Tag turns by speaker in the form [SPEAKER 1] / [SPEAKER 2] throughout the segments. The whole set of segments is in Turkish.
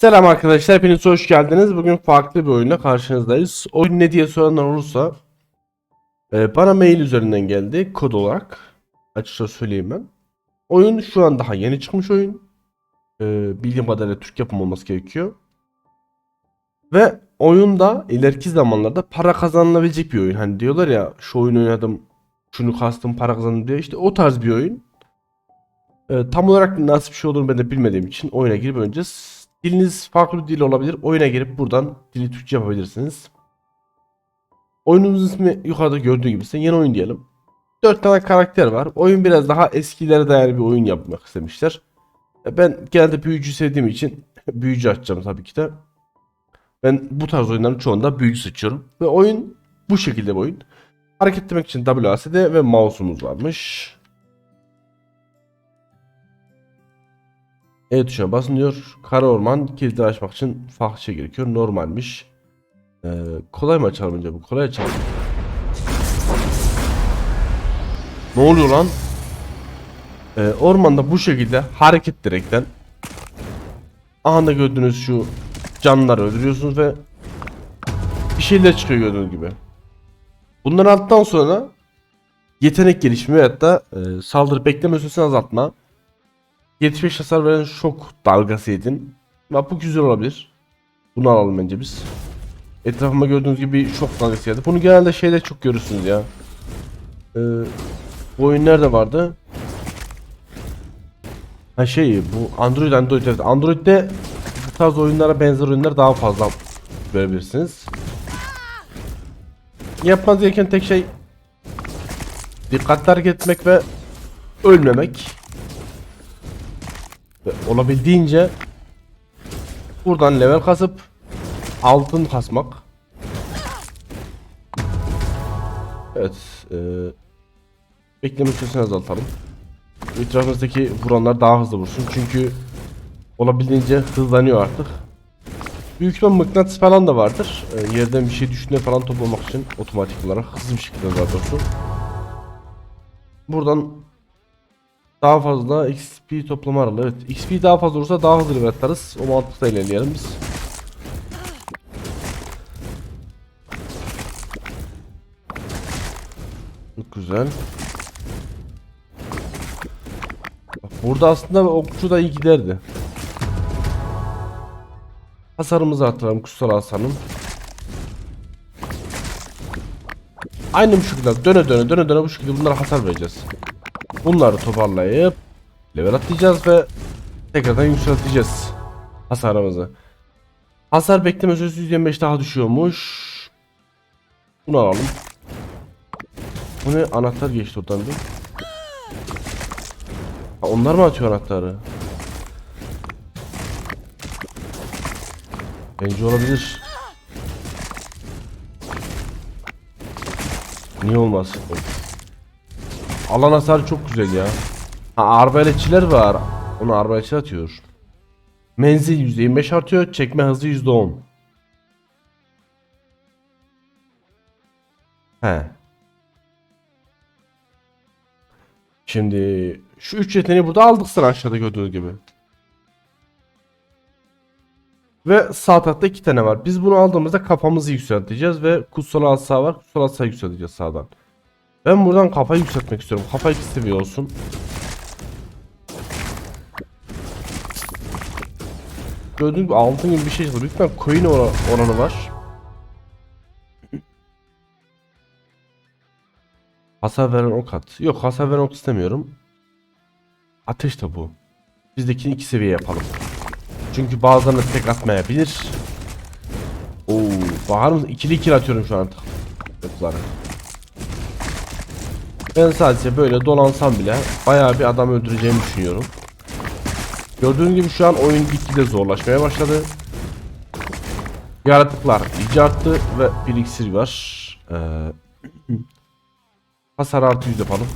[SPEAKER 1] Selam arkadaşlar, hepiniz hoş geldiniz. Bugün farklı bir oyunla karşınızdayız. Oyun ne diye soranlar olursa e, bana mail üzerinden geldi kod olarak. Açıkça söyleyeyim ben. Oyun şu an daha yeni çıkmış oyun. E, bildiğim kadarıyla Türk yapımı olması gerekiyor. Ve oyunda ileriki zamanlarda para kazanılabilecek bir oyun. Hani diyorlar ya şu oyunu oynadım, şunu kastım para kazandım diye. İşte o tarz bir oyun. E, tam olarak nasıl bir şey olduğunu ben de bilmediğim için oyuna girip önce diliniz farklı dil olabilir. Oyuna girip buradan dili Türkçe yapabilirsiniz. Oyunumuzun ismi yukarıda gördüğü gibi ise yeni oyun diyelim. 4 tane karakter var. Oyun biraz daha eskilere dayalı bir oyun yapmak istemişler. E, Ben genelde büyücü sevdiğim için büyücü açacağım tabii ki de. Ben bu tarz oyunların çoğunda büyücü seçiyorum. Ve oyun bu şekilde bir oyun. Hareket etmek için WASD ve mouse'umuz varmış. E tuşuna basılıyor. Kara orman kilidi açmak için farklı şey gerekiyor. Normalmiş. Ee, kolay mı açalım önce bu? Kolay açalım. Ne oluyor lan? Ee, ormanda bu şekilde hareket direkten anında gördüğünüz şu canlıları öldürüyorsunuz ve bir şeyler çıkıyor gördüğünüz gibi. Bunları aldıktan sonra yetenek gelişimi veyahut da e, saldırı bekleme süresini azaltma 75 hasar veren şok dalgası yedin. Bak bu güzel olabilir. Bunu alalım bence biz. Etrafıma gördüğünüz gibi şok dalgası yedi. Bunu genelde şeyde çok görürsünüz ya. Ee, bu oyun nerede vardı? Ha şey bu Android Android evet. Android'de bu tarz oyunlara benzer oyunlar daha fazla görebilirsiniz. Yapmanız gereken tek şey dikkatli hareket etmek ve ölmemek. Ve olabildiğince buradan level kasıp altın kasmak. Evet. E, bekleme süresini azaltalım. Etrafımızdaki vuranlar daha hızlı vursun. Çünkü olabildiğince hızlanıyor artık. Büyük ihtimal mıknatıs falan da vardır. E, yerden bir şey düşüne falan toplamak için otomatik olarak hızlı bir şekilde daha. Buradan daha fazla XP toplama aralığı. Evet. XP daha fazla olursa daha hızlı level atarız. O mantıkla ilerleyelim biz. Güzel. Bak burada aslında okçu da iyi giderdi. Hasarımızı artıralım kutsal hasanım. Aynı bu şekilde döne döne döne döne bu şekilde bunlara hasar vereceğiz. Bunları toparlayıp level atlayacağız ve tekrardan yükselteceğiz hasarımızı. Hasar bekleme süresi 125 daha düşüyormuş. Bunu alalım. Bu ne? Anahtar geçti oradan bir. Ha, onlar mı atıyor anahtarı? Bence olabilir. Niye olmaz? Alan hasarı çok güzel ya. Ha, arbaletçiler var. Onu arbaletçi atıyor. Menzil %25 artıyor. Çekme hızı %10. He. Şimdi şu üç yeteneği burada aldık sıra aşağıda gördüğünüz gibi. Ve sağ tarafta iki tane var. Biz bunu aldığımızda kafamızı yükselteceğiz ve kutsal asa var. Kutsal asa yükselteceğiz sağdan. Ben buradan kafayı yükseltmek istiyorum. Kafa iki seviye olsun. Gördüğünüz gibi altın gibi bir şey çıktı. Büyük ihtimal coin ora- oranı var. Hasar veren ok at. Yok hasar veren ok istemiyorum. Ateş topu. Bizdekini iki seviye yapalım. Çünkü bazılarına tek atmayabilir. Oo, bakar mısın? İkili ikili atıyorum şu an. Okları. Ben sadece böyle dolansam bile bayağı bir adam öldüreceğimi düşünüyorum. Gördüğünüz gibi şu an oyun gitgide zorlaşmaya başladı. Yaratıklar iyice arttı ve bir iksir var. Ee, hasar artı 100 yapalım.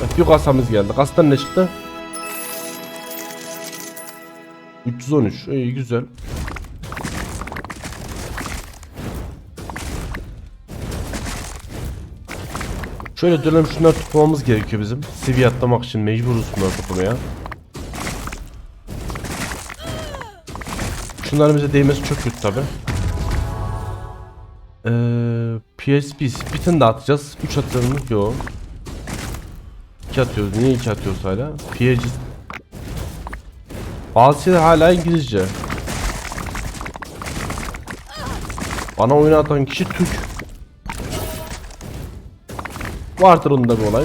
[SPEAKER 1] Evet, bir kasamız geldi. Kasadan ne çıktı? 313. İyi güzel. Şöyle dönem şunları toplamamız gerekiyor bizim. Seviye atlamak için mecburuz bunları toplamaya. Şunların bize değmesi çok kötü tabi. Ee, PSP Spit'ini de atacağız. 3 atıyorum mu? Yok. 2 atıyoruz. Niye 2 atıyoruz hala? PSP Bazı şeyler hala İngilizce. Bana oyunu atan kişi Türk. Vardır onda bir olay.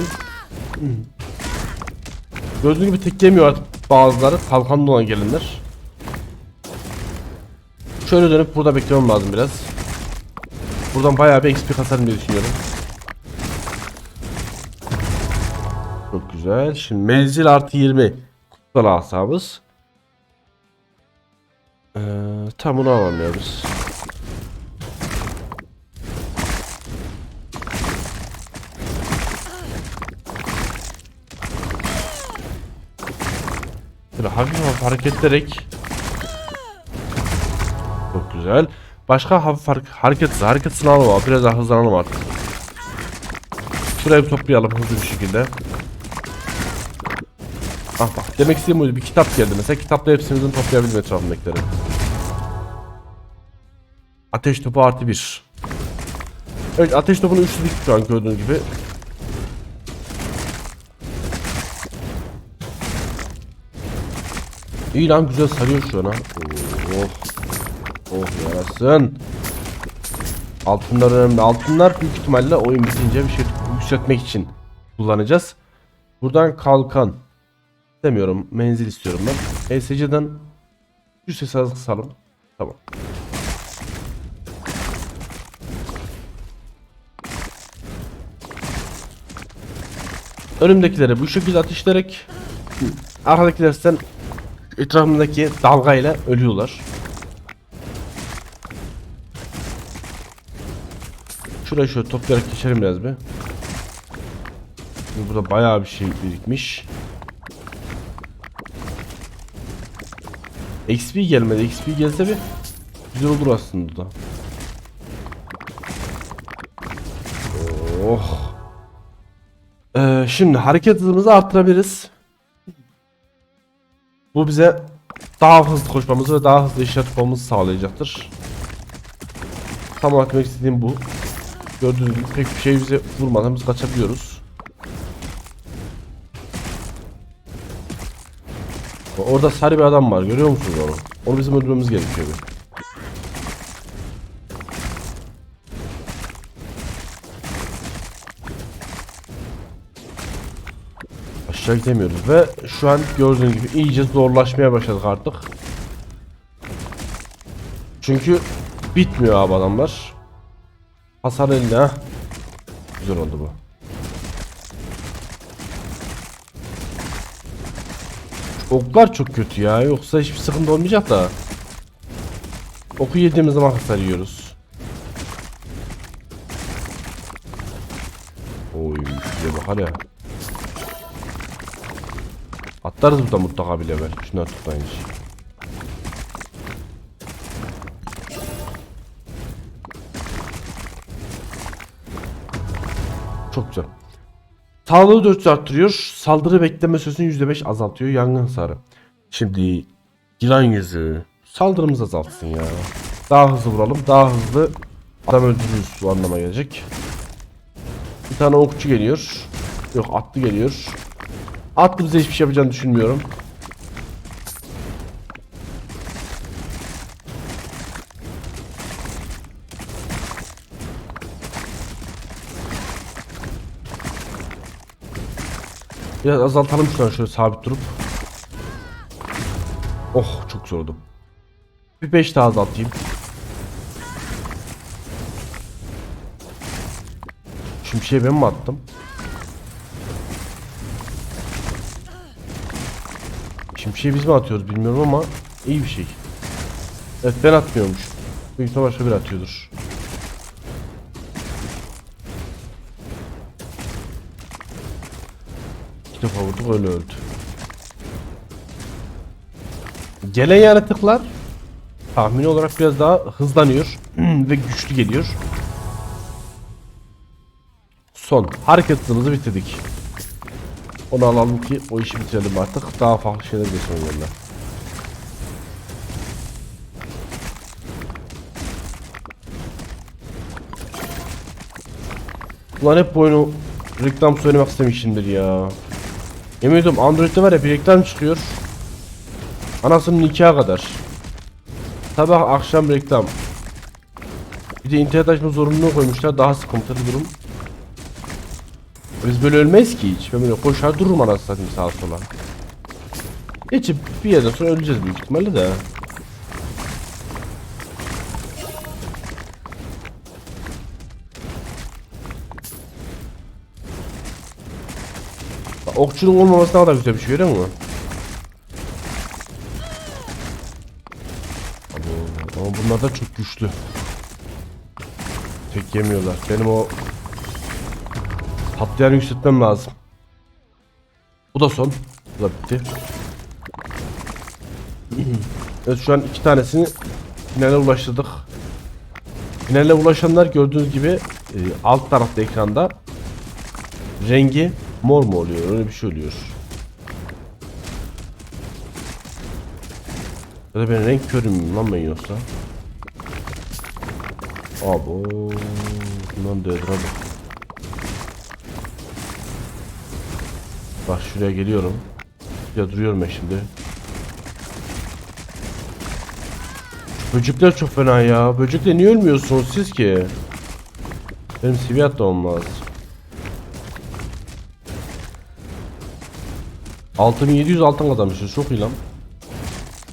[SPEAKER 1] Gördüğün gibi tek yemiyor artık bazıları. Kalkanlı olan gelinler. Şöyle dönüp burada beklemem lazım biraz. Buradan bayağı bir XP kasarım diye düşünüyorum. Çok güzel. Şimdi menzil artı 20. Kutsal asabız. Ee, tam bunu alamıyoruz. Böyle hafif hafif hareket ederek Çok güzel. Başka hafif har- hareket hareket sınavı var. Biraz daha hızlanalım artık. Şurayı bir toplayalım hızlı bir şekilde. Ah bak demek istediğim buydu. Bir kitap geldi mesela. Kitapta hepsini toplayabildim etrafındakileri. Ateş topu artı bir. Evet ateş topunu üçlü şu an gördüğünüz gibi. İyi lan güzel sarıyor şu an ha. Oh. Oh yarasın. Altınlar önemli. Altınlar büyük ihtimalle oyun bitince bir şey yükseltmek için kullanacağız. Buradan kalkan. İstemiyorum. Menzil istiyorum ben. ESC'den şu sesi az kısalım. Tamam. Önümdekileri bu şekilde ateşleyerek arkadakiler sen etrafımdaki dalgayla ölüyorlar. Şurayı şöyle toplayarak geçelim biraz bir. Burada bayağı bir şey birikmiş. XP gelmedi. XP gelse bir güzel olur aslında da. Oh. Ee, şimdi hareket hızımızı arttırabiliriz. Bu bize daha hızlı koşmamızı ve daha hızlı işaret yapmamızı sağlayacaktır. Tam olarak demek istediğim bu. Gördüğünüz gibi pek bir şey bize vurmadan biz kaçabiliyoruz. Orada sarı bir adam var görüyor musunuz onu? Onu bizim öldürmemiz gerekiyor. Aşağı gidemiyoruz ve şu an gördüğünüz gibi iyice zorlaşmaya başladık artık. Çünkü bitmiyor abi adamlar. Hasar eline. Güzel oldu bu. Oklar çok kötü ya. Yoksa hiçbir sıkıntı olmayacak da. Oku yediğimiz zaman hasar yiyoruz. Oy şuraya bak ya. Atlarız burada mutlaka bile ver. Şunları tutmayın hiç. Çok güzel. Sağlığı 400 arttırıyor. Saldırı bekleme süresini %5 azaltıyor. Yangın hasarı. Şimdi yılan yüzü. Saldırımız azaltsın ya. Daha hızlı vuralım. Daha hızlı adam öldürürüz. Bu anlama gelecek. Bir tane okçu geliyor. Yok atlı geliyor. Atlı bize hiçbir şey yapacağını düşünmüyorum. Biraz azaltalım şunu şöyle sabit durup. Oh çok zor oldu. Bir 5 daha azaltayım. Şimdi şey ben mi attım? Şimdi şey biz mi atıyoruz bilmiyorum ama iyi bir şey. Evet ben atmıyormuş. Büyük başka biri atıyordur. İki defa vurduk öyle öldü. Gelen yaratıklar tahmini olarak biraz daha hızlanıyor ve güçlü geliyor. Son. Hareket hızımızı bitirdik. Onu alalım ki o işi bitirelim artık. Daha farklı şeyler geçelim yerine. Ulan hep bu oyunu reklam söylemek istemişimdir ya. Yemin ediyorum Android'de var ya bir reklam çıkıyor. Anasının nikahı kadar. Sabah akşam reklam. Bir de internet açma zorunluluğu koymuşlar. Daha sıkıntılı durum. Biz böyle ölmeyiz ki hiç. Ben böyle koşar dururum anasını satayım sağa sola. Geçip bir yerden sonra öleceğiz büyük ihtimalle de. Okçunun olmaması ne kadar güzel bir şey görüyor musun? Ama bunlar da çok güçlü. Tek yemiyorlar. Benim o patlayanı yükseltmem lazım. Bu da son. Bu da bitti. evet şu an iki tanesini finale ulaştırdık. Finale ulaşanlar gördüğünüz gibi e, alt tarafta ekranda rengi mor mu oluyor? Öyle bir şey oluyor. Ya da ben renk körü müyüm lan ben yoksa? Abo. Bundan da hadi. Bak şuraya geliyorum. Ya duruyorum ben şimdi. Böcekler çok fena ya. Böcekle niye ölmüyorsunuz siz ki? Benim seviye atlamam lazım. 6700 altın kazanmışız. Çok iyi lan.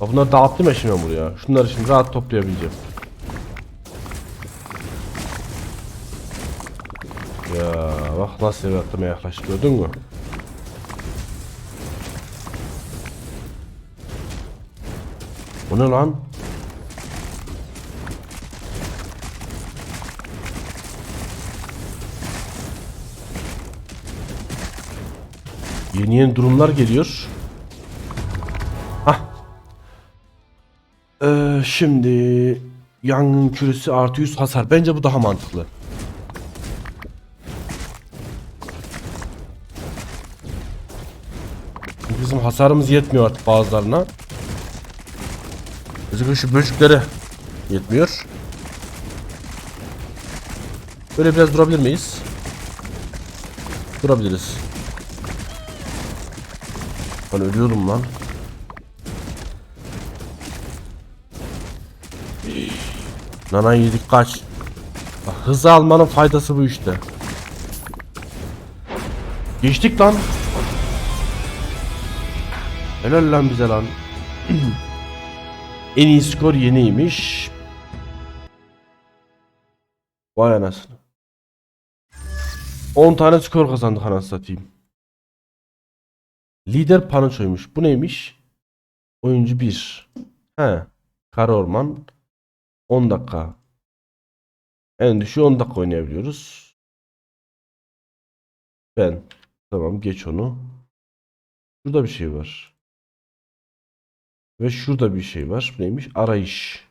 [SPEAKER 1] Bak bunları dağıttım ya şimdi ben buraya. Şunları şimdi rahat toplayabileceğim. Ya bak nasıl seviye atlamaya yaklaştık gördün mü? Bu ne lan? Yeni yeni durumlar geliyor. Hah. Ee, şimdi yangın küresi artı 100 hasar. Bence bu daha mantıklı. Bizim hasarımız yetmiyor artık bazılarına. Bizim şu böceklere yetmiyor. Böyle biraz durabilir miyiz? Durabiliriz. Ben ölüyorum lan. Nana yedik kaç. Hızı almanın faydası bu işte. Geçtik lan. Helal lan bize lan. en iyi skor yeniymiş. Vay anasını. 10 tane skor kazandık anasını satayım. Lider Panoço'ymuş. Bu neymiş? Oyuncu 1. He. Kara Orman. 10 dakika. En düşüğü 10 dakika oynayabiliyoruz. Ben. Tamam geç onu. Şurada bir şey var. Ve şurada bir şey var. Neymiş? Arayış.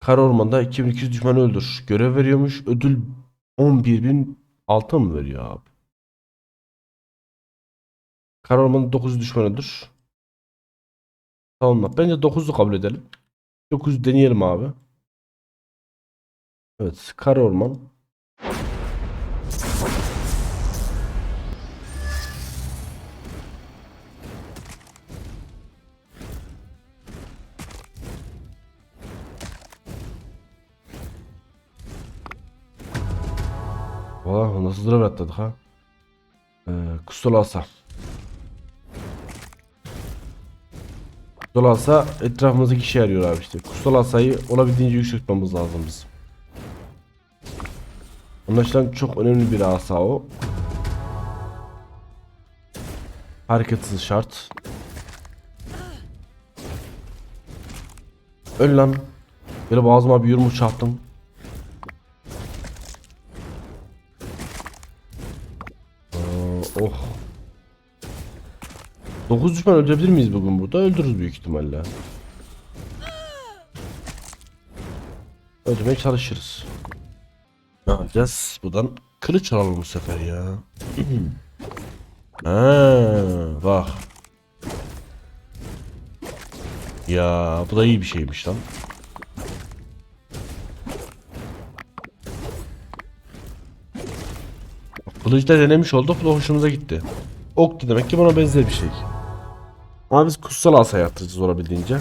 [SPEAKER 1] Kara Orman'da 2200 düşmanı öldür. Görev veriyormuş. Ödül 11.000 altın mı veriyor abi? Kara Orman'da 9 düşman öldür. Tamam. Bence 9'u kabul edelim. 9 deneyelim abi. Evet. Kara Orman. Valla nasıl durum atladık ha? Ee, Kustolasa. Kustolasa etrafımızdaki kişi arıyor abi işte. Kustolasa'yı olabildiğince yükseltmemiz lazım bizim. Anlaşılan çok önemli bir asa o. Hareketsiz şart. Öl lan. Böyle boğazıma bir yumruk çarptım. Oh. 9 düşman öldürebilir miyiz bugün burada? Öldürürüz büyük ihtimalle. Öldürmeye çalışırız. Ne yapacağız? Buradan kılıç alalım bu sefer ya. ha, bak. Ya bu da iyi bir şeymiş lan. Kılıçta denemiş olduk. Bu da hoşumuza gitti. Ok da demek ki buna benzer bir şey. Ama biz kutsal asa yaptıracağız olabildiğince.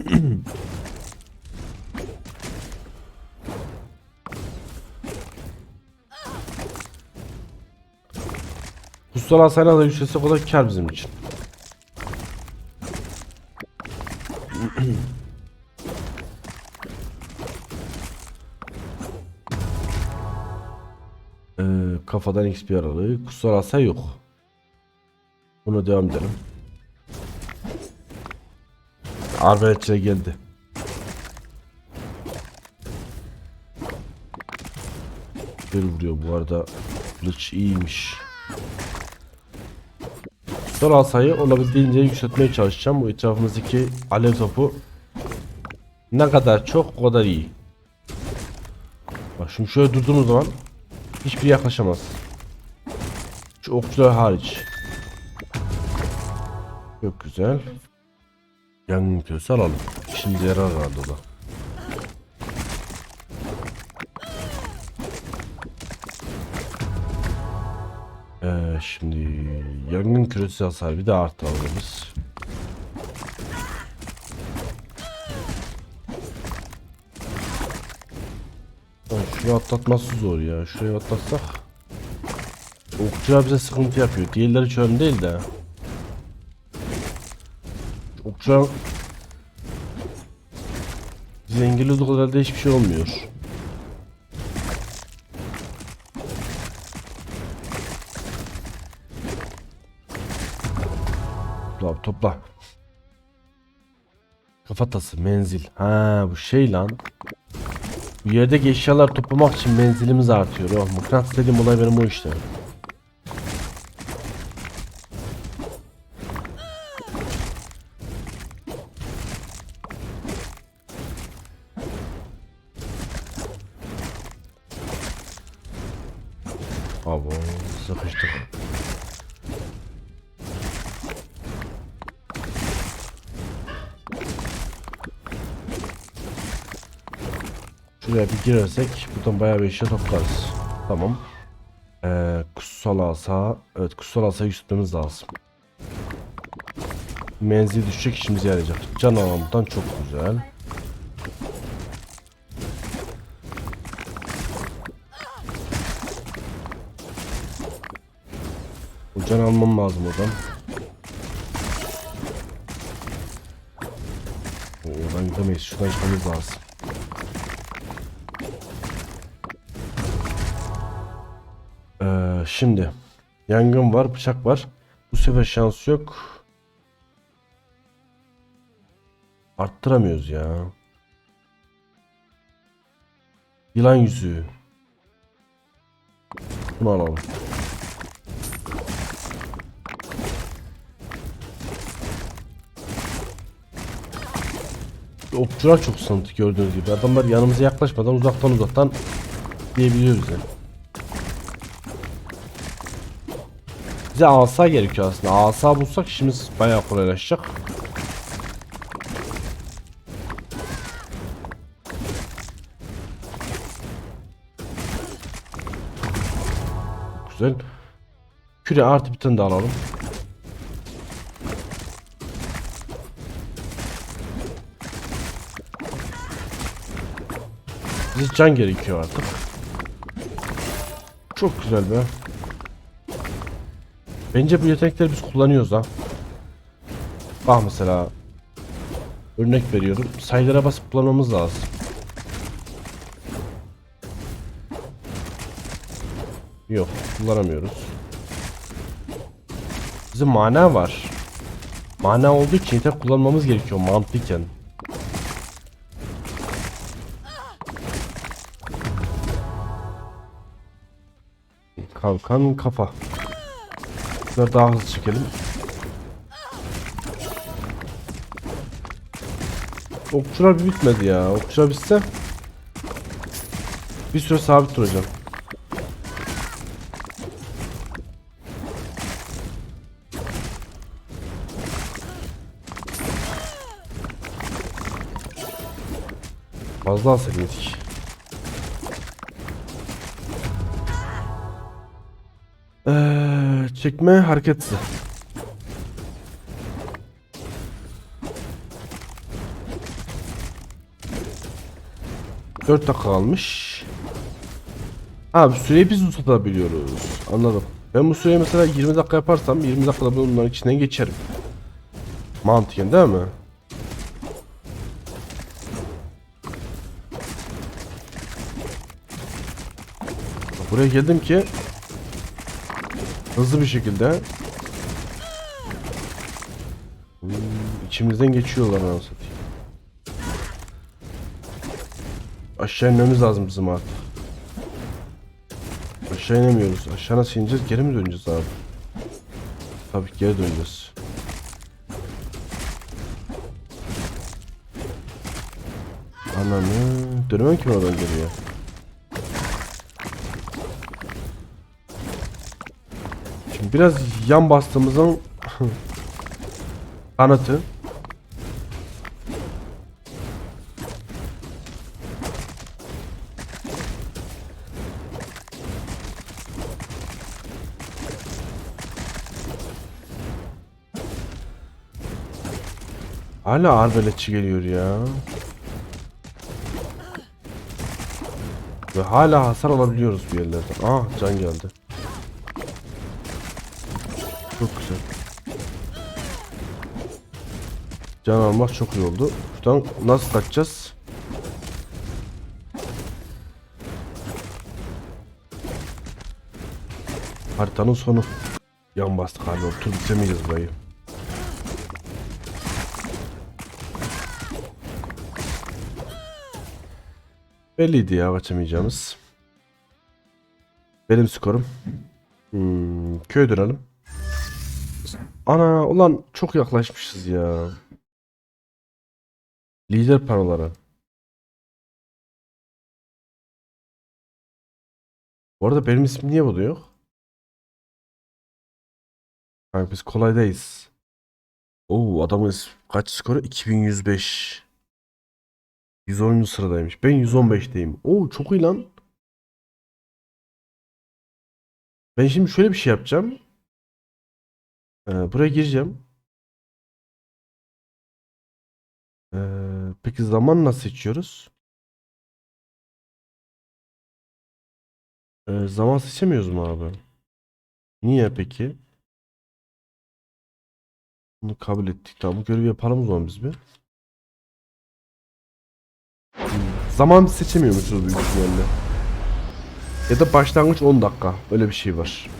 [SPEAKER 1] Kutsal asayla da yükselse o kadar kar bizim için. Ee, kafadan XP aralığı. Kutsal asa yok. Buna devam edelim. Arbeletçe geldi. Güzel vuruyor bu arada. Kılıç iyiymiş. Kutsal asayı olabildiğince yükseltmeye çalışacağım. Bu etrafımızdaki alev topu ne kadar çok o kadar iyi. Bak şimdi şöyle durduğumuz zaman hiçbir yaklaşamaz. Şu okçular hariç. Çok güzel. Yangın küresi alalım. Şimdi yarar herhalde da. Ee, şimdi yangın küresi hasar bir de biz. Lan Şurayı atlatması zor ya. Şurayı atlatsak. Okçular bize sıkıntı yapıyor. Diğerleri hiç önemli değil de. Bize engel olduğu kadar da hiçbir şey olmuyor. Topla topla. Kafatası menzil. Ha bu şey lan. Bu yerdeki eşyalar toplamak için menzilimiz artıyor. Oh, mıknatıs dediğim olay benim o işte. Şuraya bir girersek buradan bayağı bir eşya toplarız. Tamam. Ee, kutsal asa. Evet kutsal asa yükseltmemiz lazım. Menzil düşecek işimize yarayacak. Can alanından çok güzel. Bu can almam lazım oradan. Oradan gidemeyiz. Şuradan gitmemiz lazım. Şimdi yangın var, bıçak var. Bu sefer şans yok. Arttıramıyoruz ya. Yılan yüzüğü. Bunu alalım. Okçular çok sıkıntı gördüğünüz gibi. Adamlar yanımıza yaklaşmadan uzaktan uzaktan diyebiliyoruz yani. Bize asa gerekiyor aslında. Asa bulsak işimiz bayağı kolaylaşacak. Güzel. Küre artı bir tane daha alalım. Bize can gerekiyor artık. Çok güzel be. Bence bu yetenekleri biz kullanıyoruz ha. Bak mesela. Örnek veriyorum. Sayılara basıp kullanmamız lazım. Yok kullanamıyoruz. Bizim mana var. Mana olduğu için yetenek kullanmamız gerekiyor mantıken. Kalkan kafa. Şunları daha hızlı çekelim. Okçular bir bitmedi ya. Okçular bitse bir süre sabit duracağım. Fazla alsak. Çekme hareketsiz. Dört dakika kalmış. Abi süreyi biz uzatabiliyoruz. Anladım. Ben bu süreyi mesela 20 dakika yaparsam 20 dakikada bunların içinden geçerim. Mantıken değil mi? Buraya geldim ki hızlı bir şekilde Hmm, içimizden geçiyorlar anasını satayım. Aşağı inmemiz lazım bizim artık. Aşağı inemiyoruz. Aşağı nasıl ineceğiz? Geri mi döneceğiz abi? Tabii geri döneceğiz. Ananı dönemem ki oradan geriye. Biraz yan bastığımızın kanıtı. Hala arbeletçi geliyor ya. Ve hala hasar alabiliyoruz bir yerlerden. Ah can geldi. Can almak çok iyi oldu. Şuradan nasıl kaçacağız? Haritanın sonu. Yan bastık abi. Tur bitemeyeceğiz burayı. Belliydi ya kaçamayacağımız. Benim skorum. Hmm, köye dönelim. Ana ulan çok yaklaşmışız ya. Lider panoları. Bu arada benim ismim niye burada yok? Kanka biz kolaydayız. Oo adamın is- kaç skoru? 2105. 110. sıradaymış. Ben 115'teyim. Oo çok iyi lan. Ben şimdi şöyle bir şey yapacağım. Ee, buraya gireceğim. Peki zaman nasıl seçiyoruz? Ee, zaman seçemiyoruz mu abi? Niye peki? Bunu kabul ettik. Tamam bu görevi yapalım o zaman biz bir. Zaman seçemiyormuşuz büyük ihtimalle. Ya da başlangıç 10 dakika. Öyle bir şey var.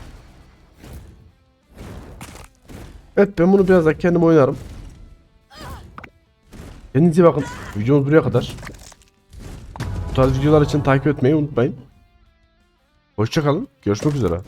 [SPEAKER 1] Evet ben bunu biraz da kendim oynarım. Kendinize bakın. Videomuz buraya kadar. Bu tarz videolar için takip etmeyi unutmayın. Hoşçakalın. Görüşmek üzere.